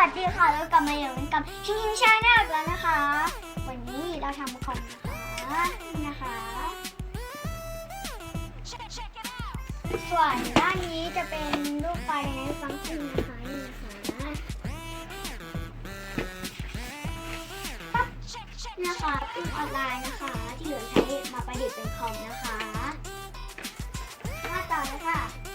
วัสดีค่ะแล้วกลับมาอยู่กับชิงชิงชาแนลแล้วนะคะ วันนี้เราทำคอมนะคะนะคะส่วนด้านนี้จะเป็นรูปไฟในฟังก์ชันนะคะนี่นะคะปั๊บนี่นะคะเป็นออนไลน์นะคะ ที่เหลือใช้มาประดิษฐ์เป็นคอมนะคะมาต่อเลยค่ะ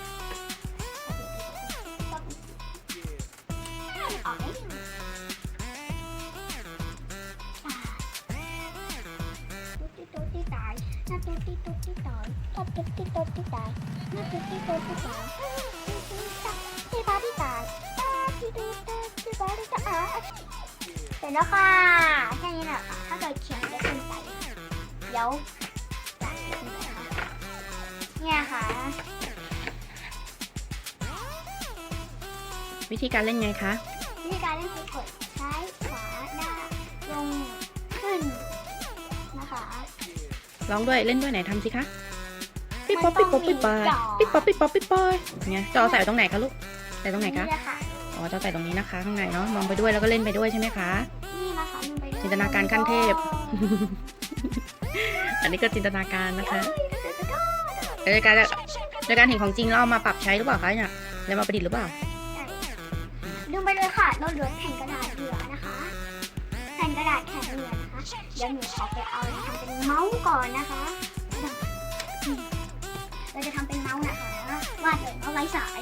ายหน้าตุ๊ดติ๊ดตุ๊ดติ๊ดตายตุ๊ดติ๊ดตุ๊ดติ๊ดตายหน้าตุ๊ดติ๊ดตุ๊ดติ๊ดตายที่บ้านที่ตายที่ดูที่บ้านที่ตายเสร็จแล้วค่ะแค่นี้แหละค่ะถ้าเกิดเขียนจะขึ้นไปเดี๋ยวจ่ายขึ้นไปนะคะเนี่ยค่ะ วิธีการเล่นไงคะ วิธีการเล่นคือกด ร้องด้วยเล่นด้วยไหนทำสิคะปิ๊บป๊อปปิ๊บป๊อปปิ๊บปอยปิ๊บป๊อปปิ๊บป๊อปปิ๊บปอยเนี่ยจอใส่ไว้ตรงไหนคะลูกใส่ตรงไหนคะเลยค่ะอ๋อจอใส่ตรงนี้นะคะ ข้างในเนาะมองไปด้วยแล้วก็เล่นไปด้วยใช่ไหมคะนี่นะคะลงไปเลยจินตนาการขั้นเทพ อันนี้ก็จินตนาการนะคะโดยการโดยการเห็นของจริงแล้วเอามาปรับใช้หรือเปล่าคะเนี่ยแล้วมาประดิษฐ์หรือเปล่าดึงไปเลยค่ะเราเหลือแผ่นกระดาษเหลือนะคะแผ่น กระดาษแข็งเหลือนะคะเดี๋ยวหนูขอไปเอาทำเป็นเมาส์ก่อนนะคะเราจะทำเป็นเมาส์นะคะวาดเอาไว้สาย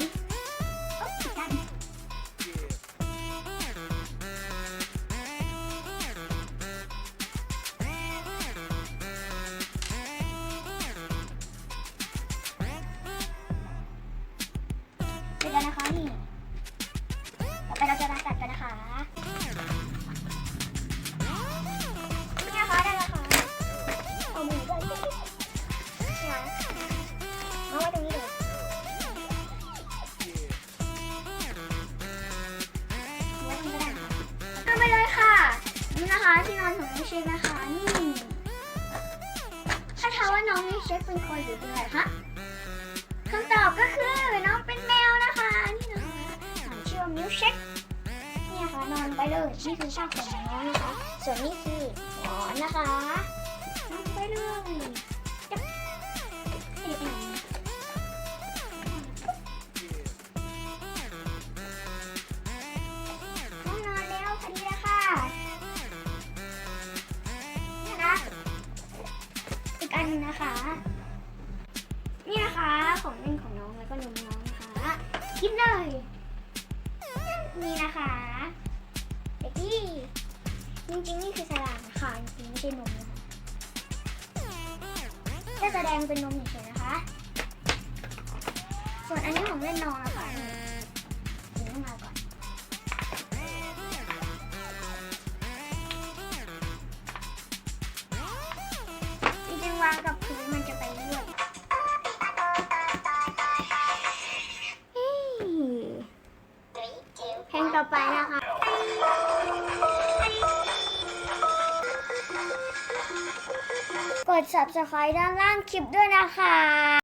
นี่นะคะที่นอนของน้องเชฟนะคะนี่ถ้าถามว่าน้องนี่เชฟเป็นคนหรือเป็นอะไรคะคำตอบก็คือน้องเป็นแมวนะคะนี่นะคะชื่อว่ามิวเชฟนี่นะคะนอนไปเลยนี่คือชาติของน้องนะคะ ส่วนนี้คือหมอนนะคะนอนไปเลย นนะคะ นี่นะคะของเล่นของน้องแล้วก็นมน้องนะคะกินเลยนี่นะคะเด็กนี่จริงๆนี่คือสลามค่ะจริงๆไม่ใช่นมนะคะแค่แสดงเป็นนมเฉยๆนะคะ ส่วนอันนี้ของเล่นน้องนะคะ ไปนะคะกด subscribe ด้านล่างคลิปด้วยนะคะ